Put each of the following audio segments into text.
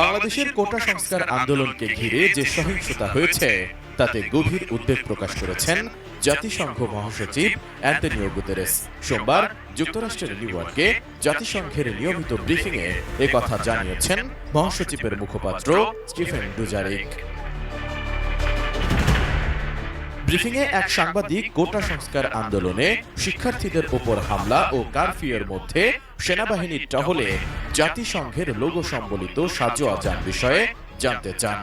বাংলাদেশের কোটা সংস্কার আন্দোলনকে ঘিরে যে সহিংসতা হয়েছে, তাতে গভীর উদ্বেগ প্রকাশ করেছেন জাতিসংঘ মহাসচিব অ্যান্টনিও গুতেরেস। সোমবার যুক্তরাষ্ট্রের নিউ ইয়র্কে জাতিসংঘের নিয়মিত ব্রিফিংয়ে কথা জানিয়েছেন মহাসচিবের মুখপাত্র স্টিফেন ডুজারিক। ব্রিফিংয়ে এক সাংবাদিক গোটা সংস্কার আন্দোলনে শিক্ষার্থীদের ওপর হামলা ও কারফিউর মধ্যে সেনাবাহিনীর টহলে জাতিসংঘের লোগো সম্বলিত সাজু আজান বিষয়ে জানতে চান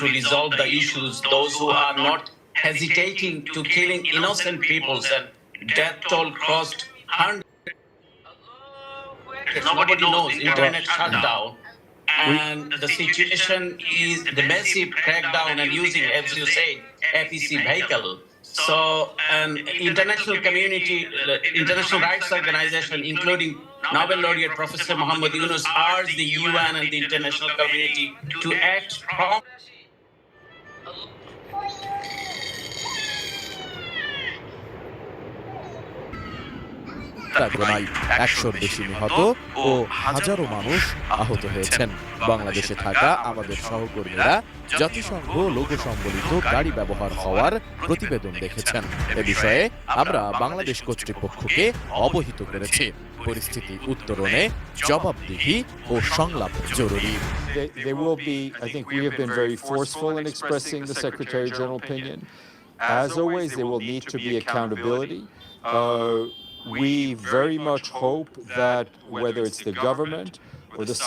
to resolve the issues those who are not hesitating to killing innocent peoples and death toll crossed hundreds Nobody knows. Internet shut down. And the situation is the massive crackdown and using, as you said, APC vehicle. So, an international community, uh, international rights organization, including Nobel laureate Professor Muhammad Yunus, urged the UN and the international community to act promptly. আক্রমণায় একশোর বেশি নিহত ও হাজারো মানুষ আহত হয়েছেন। বাংলাদেশে থাকা আমাদের সহকর্মীরা জাতিসংঘ লোগো সম্বলিত গাড়ি ব্যবহার হওয়ার প্রতিবেদন দেখেছেন। এ বিষয়ে আমরা বাংলাদেশ কর্তৃপক্ষকে অবহিত করেছি। পরিস্থিতি উত্তরণে জবাবদিহি ও সংলাপ জরুরি। They, they will be, I think we have been very forceful in expressing the Secretary General opinion. As always, there will need to be accountability. Uh, we very much hope that whether it's the government or the